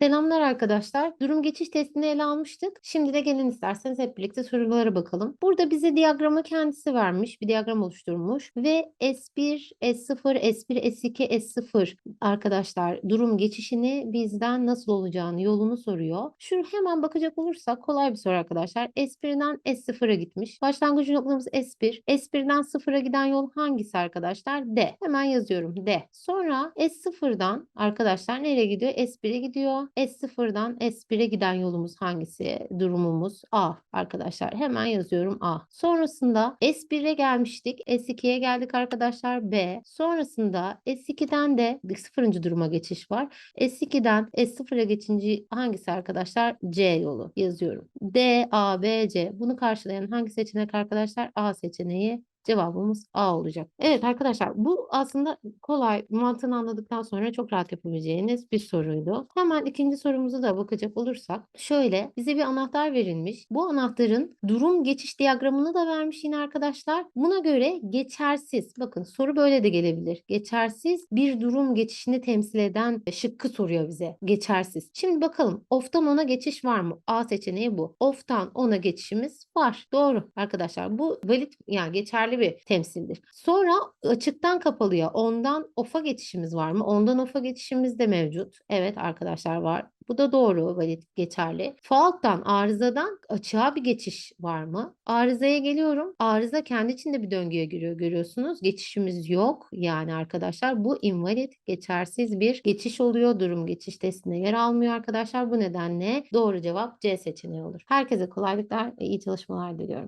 Selamlar arkadaşlar. Durum geçiş testini ele almıştık. Şimdi de gelin isterseniz hep birlikte sorulara bakalım. Burada bize diyagramı kendisi vermiş. Bir diyagram oluşturmuş ve S1, S0, S1, S2, S0 arkadaşlar durum geçişini bizden nasıl olacağını yolunu soruyor. Şu hemen bakacak olursak kolay bir soru arkadaşlar. S1'den S0'a gitmiş. Başlangıç noktamız S1. S1'den 0'a giden yol hangisi arkadaşlar? D. Hemen yazıyorum D. Sonra S0'dan arkadaşlar nereye gidiyor? S1'e gidiyor. S0'dan S1'e giden yolumuz hangisi? Durumumuz A arkadaşlar. Hemen yazıyorum A. Sonrasında S1'e gelmiştik. S2'ye geldik arkadaşlar B. Sonrasında S2'den de 0. duruma geçiş var. S2'den S0'a geçince hangisi arkadaşlar? C yolu yazıyorum. D, A, B, C. Bunu karşılayan hangi seçenek arkadaşlar? A seçeneği Cevabımız A olacak. Evet arkadaşlar bu aslında kolay mantığını anladıktan sonra çok rahat yapabileceğiniz bir soruydu. Hemen ikinci sorumuza da bakacak olursak şöyle bize bir anahtar verilmiş. Bu anahtarın durum geçiş diyagramını da vermiş yine arkadaşlar. Buna göre geçersiz bakın soru böyle de gelebilir. Geçersiz bir durum geçişini temsil eden şıkkı soruyor bize. Geçersiz. Şimdi bakalım off'tan ona geçiş var mı? A seçeneği bu. Off'tan ona geçişimiz var. Doğru arkadaşlar. Bu valid yani geçerli bir temsildir. Sonra açıktan kapalıya ondan off'a geçişimiz var mı? Ondan off'a geçişimiz de mevcut. Evet arkadaşlar var. Bu da doğru, valid, geçerli. Fault'tan, arızadan açığa bir geçiş var mı? Arızaya geliyorum. Arıza kendi içinde bir döngüye giriyor görüyorsunuz. Geçişimiz yok. Yani arkadaşlar bu invalid, geçersiz bir geçiş oluyor. Durum geçiş testinde yer almıyor arkadaşlar. Bu nedenle doğru cevap C seçeneği olur. Herkese kolaylıklar iyi çalışmalar diliyorum.